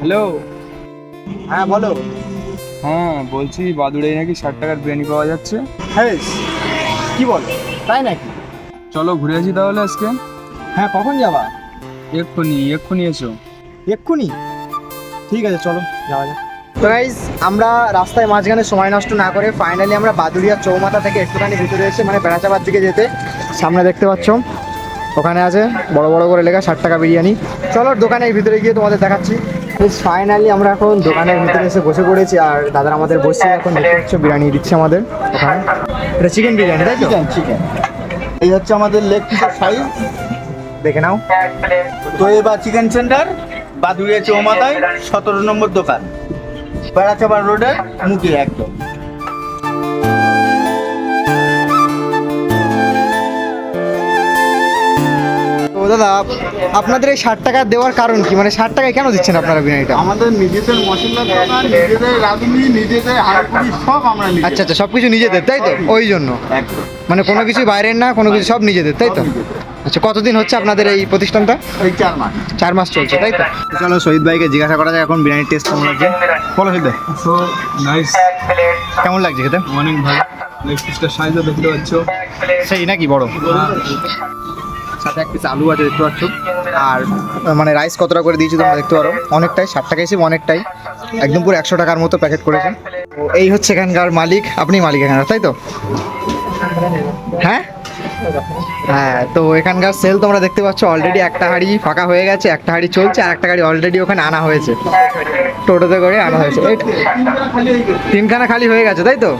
Hello? হ্যাঁ বলো। হ্যাঁ বলছি বাদুড়ে নাকি ষাট টাকার বিরিয়ানি পাওয়া যাচ্ছে? হ্যাঁ কি বল? তাই নাকি? চলো ঘুরে আসি তাহলে আজকে। হ্যাঁ কখন যাবা? এক্ষুনি এক্ষুনি এসো। এক্ষুনি? ঠিক আছে চলো যাওয়া যাক। তো গাইজ আমরা রাস্তায় মাঝখানে সময় নষ্ট না করে ফাইনালি আমরা বাদুড়িয়া চৌমাথা থেকে একটুখানি ভিতরে এসে মানে বেড়াচাপার দিকে যেতে সামনে দেখতে পাচ্ছ। ওখানে আছে বড় বড় করে লেখা ষাট টাকা বিরিয়ানি। চলো দোকানের ভিতরে গিয়ে তোমাদের দেখাচ্ছি। ফাইনালি আমরা এখন দোকানের ভিতরে এসে বসে পড়েছি আর দাদার আমাদের বসে এখন দেখতে পাচ্ছ বিরিয়ানি দিচ্ছে আমাদের ওখানে। এটা চিকেন বিরিয়ানি তাই চিকেন চিকেন এই হচ্ছে আমাদের লেগ পিসের সাইজ দেখে নাও। তো এবার চিকেন সেন্টার বাদুড়িয়া চৌমাথায় সতেরো নম্বর দোকান। বেড়াচাপার রোডের মুখে একদম। দাদা আপনাদের এই ষাট টাকা দেওয়ার কারণ কি? মানে ষাট টাকায় কেন দিচ্ছেন আপনারা বিরিয়ানিটা? আমাদের নিজেদের মশলা দোকান নিজেদের রাঁধুনি নিজেদের হাড়পুরি সব আমরা নিজে আচ্ছা আচ্ছা সব কিছু নিজেদের তাই তো? ওই জন্য। একদম। মানে কোনো কিছু বাইরের না কোনো কিছু সব নিজেদের তাই তো? আচ্ছা কতদিন হচ্ছে আপনাদের এই প্রতিষ্ঠানটা? এই চার মাস। চার মাস চলছে তাই তো? চলো শহীদ ভাইকে জিজ্ঞাসা করা যায় এখন বিরিয়ানির টেস্ট কেমন লাগছে? বলো শহীদ ভাই। সো নাইস কেমন লাগছে খেতে? অনেক ভালো লেগ পিসটার সাইজও দেখতে পাচ্ছ। সেই নাকি বড়? সাথে এক পিস আলু আছে, দেখতে পাচ্ছ। আর মানে রাইস কতটা করে দিয়েছি তোমরা দেখতে পারো। অনেকটাই ষাট টাকা হিসেবে অনেকটাই। একদম পুরো একশো টাকার মতো প্যাকেট করেছে। তো এই হচ্ছে এখানকার মালিক, আপনি মালিক এখানকার, তাই তো? হ্যাঁ? হ্যাঁ তো এখানকার সেল তোমরা দেখতে পাচ্ছ অলরেডি একটা হাড়ি ফাঁকা হয়ে গেছে, একটা হাড়ি চলছে, আর একটা হাড়ি অলরেডি ওখানে আনা হয়েছে। টোটোতে করে আনা হয়েছে। তিনখানা খালি হয়ে গেছে, তাই তো?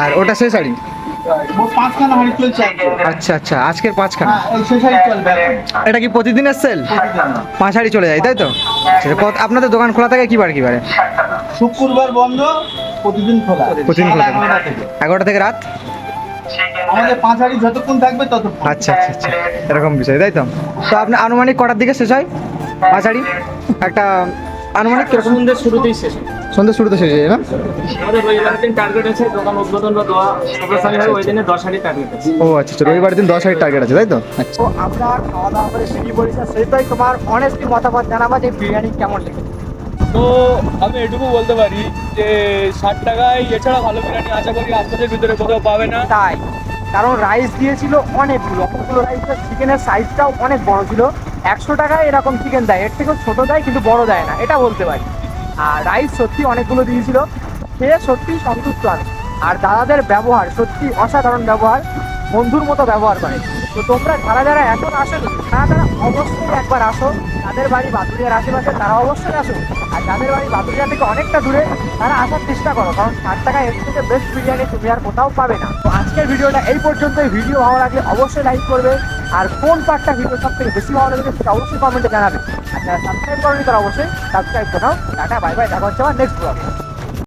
আর ওটা শেষ হাড়ি। পাঁচখানা হাঁড়ি চলছে আচ্ছা আচ্ছা আজকের পাঁচখানা? হ্যাঁ। এটা কি প্রতিদিনের সেল পাঁচ হাড়ি চলে যায় তাই তো? আচ্ছা, আপনাদের দোকান খোলা থাকে কি বার কি বারে? শুক্রবার বন্ধ প্রতিদিন খোলা। প্রতিদিন খোলা এগারোটা থেকে। রাত? আমাদের পাঁচ হাঁড়ি যতক্ষণ থাকবে ততক্ষণ। আচ্ছা আচ্ছা আচ্ছা। এরকম বিষয় তাই তো? তো আপনার আনুমানিক কটার দিকে শেষ হয়? পাঁচ হাড়ি? একটা আনুমানিক কীরকম সন্ধ্যের শুরুতেই শেষ সন্ধ্যে শুরুতে শেষ হয়ে না? আমাদের রবিবার দিন টার্গেট আছে দোকান উদ্বোধন বা দোয়া অগ্রসরী হয় ওই দিনে দশ হাজার টার্গেট আছে। ও আচ্ছা আচ্ছা রবিবার দিন দশ হাজার টার্গেট আছে তাই তো? তো আমরা খাওয়া দাওয়া করে পড়েছি সেই তাই তোমার অনেস্টলি মতামত জানাবা যে বিরিয়ানি কেমন লেগেছে তো আমি এটুকু বলতে পারি যে ষাট টাকায় এছাড়া ভালো বিরিয়ানি আশা করি আপনাদের ভিতরে কোথাও পাবে না। তাই কারণ রাইস দিয়েছিল অনেকগুলো অনেকগুলো রাইস চিকেনের সাইজটাও অনেক বড় ছিল। একশো টাকায় এরকম চিকেন দেয়। এর থেকেও ছোটো দেয়, কিন্তু বড় দেয় না। এটা বলতে পারি। আর রাইস সত্যি অনেকগুলো দিয়েছিল। সে সত্যি সন্তুষ্ট আর দাদাদের ব্যবহার সত্যি অসাধারণ ব্যবহার। বন্ধুর মতো ব্যবহার করে। তো তোমরা যারা যারা এখন আসো, তারা তারা অবশ্যই একবার আসো। তাদের বাড়ি বাদুরিয়ার আশেপাশে তারা অবশ্যই আসো। আর যাদের বাড়ি বাদুরিয়া থেকে অনেকটা দূরে, তারা আসার চেষ্টা করো, কারণ ষাট টাকা এর থেকে বেস্ট বিরিয়ানি তুমি আর কোথাও পাবে না। তো আজকের ভিডিওটা এই পর্যন্তই। ভিডিও ভালো লাগলে অবশ্যই লাইক করবে। আর কোন পার্টটা ভিডিও সব থেকে বেশি ভালো লাগবে সেটা অবশ্যই কমেন্টে জানাবে। আর যারা সাবস্ক্রাইব করেনি তারা অবশ্যই সাবস্ক্রাইব করে নাও। টাটা বাই বাই দেখা হচ্ছে আমার নেক্সট ব্লগে